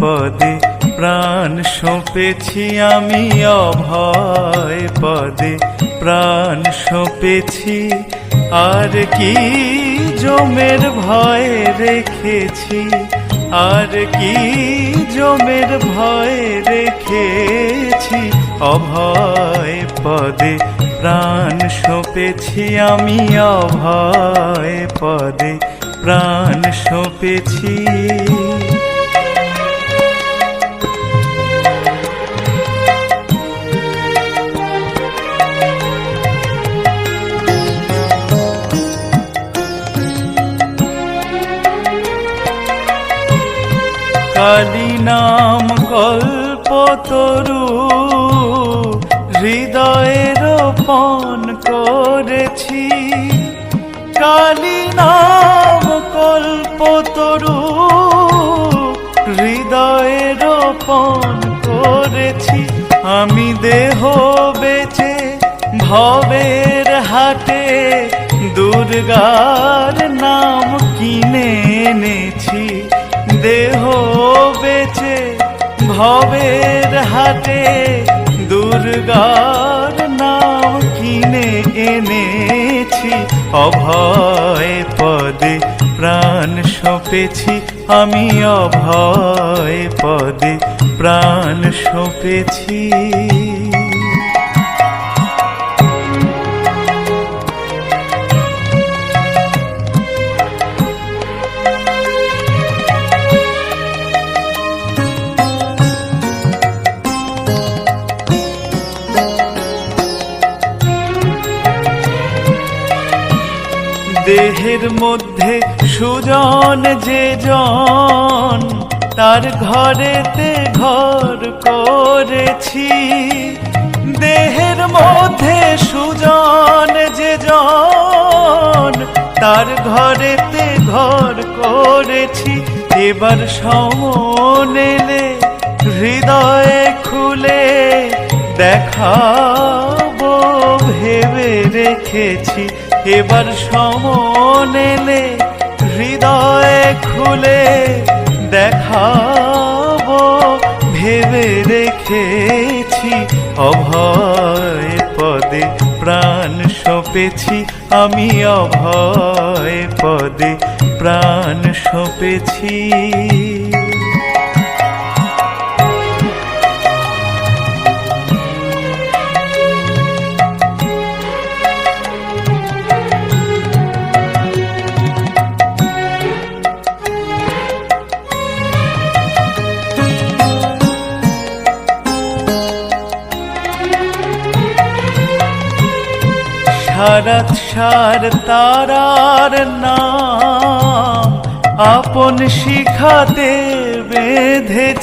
পদে প্রাণ সঁপেছি আমি, অভয় পদে প্রাণ সঁপেছি। আর কি জমের ভয় রেখেছি, আর কি জমের ভয় রেখেছি। অভয় পদে প্রাণ সঁপেছি আমি, অভয় পদে প্রাণ সঁপেছি। কালী নাম কল্পতরু হৃদয়ে রোপণ করেছি। কালী নাম রোপণ করেছি। আমি দেহ বেচে ভবের হাটে দুর্গার নাম কিনে এনেছি। দেহ বেচে ভবের হাটে দুর্গার নাম কিনে এনেছি। অভয় পদে প্রাণ সঁপেছি। আমি অভয় পদে প্রাণ সঁপেছি। দেহের মধ্যে সুজন যে জন তার ঘরেতে ঘর করেছি। দেহের মধ্যে সুজন যে জন, তার ঘরেতে ঘর করেছি। এবার সমন এলে হৃদয়ে খুলে দেখাবো, ভেবে রেখেছি। এবার সমন এলে হৃদয়ে খুলে দেখাবো ভেবে রেখেছি অভয় পদে প্রাণ সঁপেছি। আমি অভয় পদে প্রাণ সঁপেছি। সারাত সার তারার নাম আপন শিখাতে বেঁধেছি।